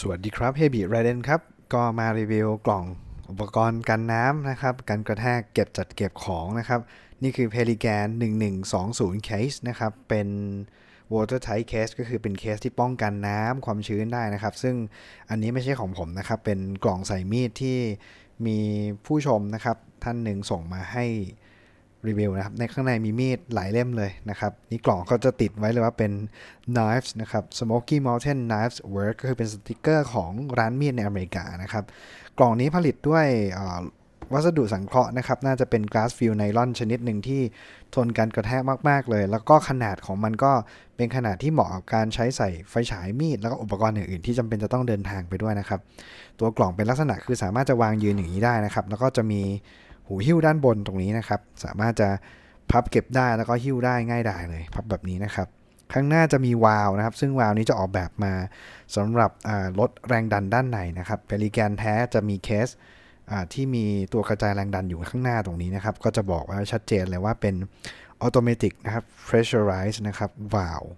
สวัสดีครับ h e b y r i d e n ครับ ก็มารีวิวกล่องอุปกรณ์กันน้ำนะครับกันกระแทกเก็บจัดเก็บของนะครับ นี่คือ Pelican 1120 case นะครับ เป็น watertight case ก็คือเป็นเคสที่ป้องกันน้ำความชื้นได้นะครับ ซึ่งอันนี้ไม่ใช่ของผมนะครับ เป็นกล่องใส่มีดที่มีผู้ชมนะครับ ท่านหนึ่งส่งมาให้ รีวิวนะครับ ในข้างในมีมีดหลายเล่มเลยนะครับ นี่กล่องก็จะติดไว้เลยว่าเป็น knives นะครับ Smoky Mountain Knives Work ก็คือเป็นสติกเกอร์ของร้านมีดในอเมริกานะครับ กล่องนี้ผลิตด้วยวัสดุสังเคราะห์นะครับ น่าจะเป็น glass fill nylon ชนิดหนึ่งที่ทนการกระแทกมาก ๆ เลย แล้วก็ขนาดของมันก็เป็นขนาดที่เหมาะกับการใช้ใส่ไฟฉายมีด แล้วก็อุปกรณ์อื่น ๆ ที่จำเป็นจะต้องเดินทางไปด้วยนะครับ ตัวกล่องเป็นลักษณะคือสามารถจะวางยืนอย่างนี้ได้นะครับ แล้วก็จะมี หูหิ้วด้านบนตรงนี้นะครับ สามารถจะพับเก็บได้แล้วก็หิ้วได้ง่ายดายเลย พับแบบนี้นะครับข้างหน้าจะมีวาล์วนะครับ ซึ่งวาล์วนี้จะออกแบบมาสำหรับลดแรงดันด้านในนะครับเปริแกนแท้จะมีเคสที่มีตัวกระจายแรงดันอยู่ข้างหน้าตรงนี้นะครับ ก็จะบอกว่าชัดเจนเลยว่าเป็นออโตเมติกนะครับ pressurize นะครับ valve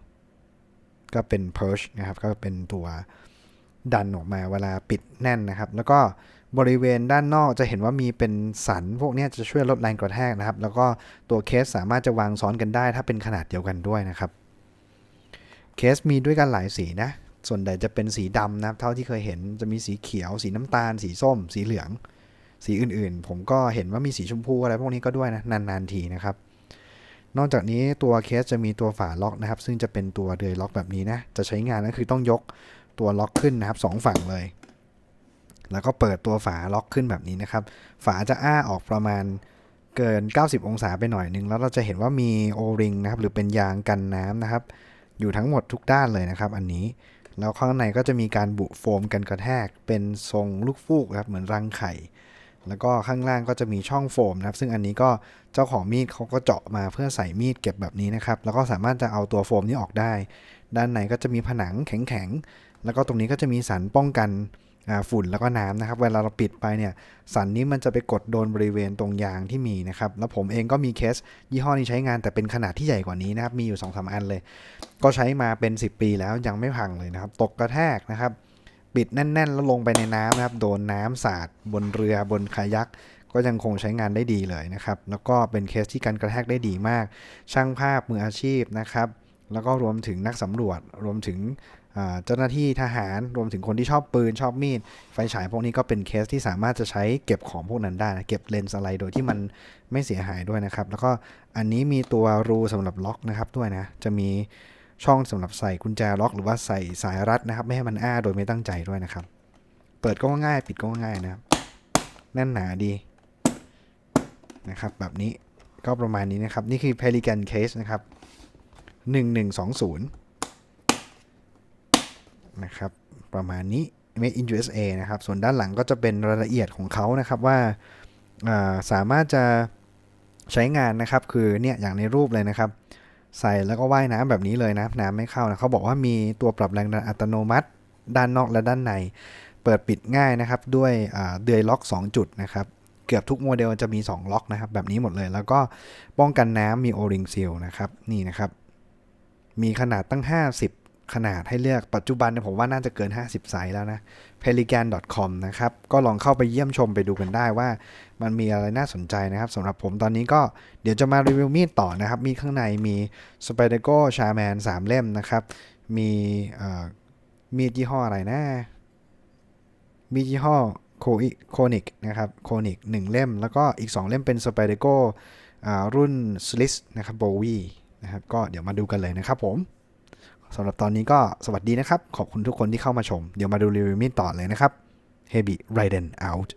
ก็เป็น purge นะครับ ก็เป็นตัว ดันออกมาเวลาปิดแน่นนะครับ แล้วก็บริเวณด้านนอกจะเห็นว่ามีเป็นสันพวกนี้จะช่วยลดแรงกระแทกนะครับ แล้วก็ตัวเคสสามารถจะวางซ้อนกันได้ ถ้าเป็นขนาดเดียวกันด้วยนะครับ เคสมีด้วยกันหลายสีนะ ส่วนใหญ่จะเป็นสีดำนะครับเท่าที่เคยเห็นจะมีสีเขียว สีน้ำตาล สีส้ม สีเหลือง สีอื่นๆ ผมก็เห็นว่ามีสีชมพูอะไรพวกนี้ก็ด้วยนะนานๆทีนะครับ นอกจากนี้ตัวเคสจะมีตัวฝาล็อกนะครับ ซึ่งจะเป็นตัวเดือยล็อกแบบนี้นะจะใช้งานก็คือต้องยก ตัวล็อกขึ้นนะครับสองฝั่งเลย แล้วก็เปิดตัวฝาล็อกขึ้นแบบนี้นะครับ ฝาจะอ้าออกประมาณเกิน 90 องศาไปหน่อยนึง แล้วเราจะเห็นว่ามีโอริงนะครับหรือเป็นยางกันน้ำนะครับ อยู่ทั้งหมดทุกด้านเลยนะครับ อันนี้แล้วข้างในก็จะมีการบุโฟมกันกระแทก เป็นทรงลูกฟูกนะครับเหมือนรังไข่ แล้วก็ข้างล่างก็จะมีช่องโฟมนะครับ ซึ่งอันนี้ก็เจ้าของมีดเขาก็เจาะมาเพื่อใส่มีดเก็บแบบนี้นะครับ แล้วก็สามารถจะเอาตัวโฟมนี้ออกได้ ด้านในก็จะมีผนังแข็งๆ แล้วก็ตรงนี้ก็จะมีสันป้องกันฝุ่นแล้วก็น้ำนะครับ เวลาเราปิดไปเนี่ยสันนี้มันจะไปกดโดนบริเวณตรงยางที่มีนะครับ แล้วผมเองก็มีเคสยี่ห้อนี้ใช้งานแต่เป็นขนาดที่ใหญ่กว่านี้นะครับ มีอยู่2อสอันเลย ก็ใช้มาเป็น 10 ปีแล้วยังไม่พังเลยนะครับ ตกกระแทกนะครับ ปิดแน่น ๆ แล้วลงไปในน้ำนะครับ โดนน้ำสาดบนเรือบนคายักก็ยังคงใช้งานได้ดีเลยนะครับ แล้วก็เป็นเคสที่กันกระแทกได้ดีมาก ช่างภาพมืออาชีพนะครับ แล้วก็รวมถึงนักสำรวจ รวมถึงเจ้าหน้าที่ทหาร รวมถึงคนที่ชอบปืน ชอบมีด ไฟฉายพวกนี้ก็เป็นเคสที่สามารถจะใช้เก็บของพวกนั้นได้นะเก็บเลนส์อะไรโดยที่มันไม่เสียหายด้วยนะครับ แล้วก็อันนี้มีตัวรูสำหรับล็อกนะครับด้วยนะ จะมีช่องสำหรับใส่กุญแจล็อก หรือว่าใส่สายรัดนะครับ ไม่ให้มันอ้าโดยไม่ตั้งใจด้วยนะครับ เปิดก็ง่ายปิดก็ง่ายนะครับ แน่นหนาดีนะครับ แบบนี้ก็ประมาณนี้นะครับ นี่คือ Pelican Case นะครับ 1120 นะครับ ประมาณนี้ Made in USA นะครับ ส่วนด้านหลังก็จะเป็นรายละเอียดของเขานะครับว่าาสามารถจะใช้งานนะครับ คือเนี่ยอย่างในรูปเลยนะครับ ใส่แล้วก็ว่ายน้ำแบบนี้เลยนะน้ำไม่เข้านะเขาบอกว่ามีตัวปรับแรงดันอัตโนมัติ ด้านนอกและด้านใน เปิดปิดง่ายนะครับ ด้วยเดือยล็อก 2 จุดนะครับ เกือบทุกโมเดลจะมี 2 ล็อกนะครับ แบบนี้หมดเลย แล้วก็ป้องกันน้ำมีโอริงซีลนะครับ นี่นะครับ มีขนาดตั้ง 50 ขนาดให้เลือกปัจจุบันเนี่ยผมว่าน่าจะเกิน 50 ไซส์แล้วนะ pelican.com นะครับ ก็ลองเข้าไปเยี่ยมชมไปดูกันได้ว่า มันมีอะไรน่าสนใจนะครับสำหรับผมตอนนี้ก็เดี๋ยวจะมารีวิวมีดต่อนะครับ มีข้างในมี s p y d e r g o Charman 3 เล่มนะครับ มีมีดยี่ห้ออะไรนะ มีดยี่ห้อโคโคนิกนะครับโคนิกหนึ่งเล่ม แล้วก็อีก 2 เล่มเป็น s p y d e r g o รุ่น s l i s นะครับ Bowie นะครับ ก็เดี๋ยวมาดูกันเลยนะครับผมสำหรับตอนนี้ก็สวัสดีนะครับ ขอบคุณทุกคนที่เข้ามาชม เดี๋ยวมาดูรีวิวมีดต่อเลยนะครับ Heavy Raiden out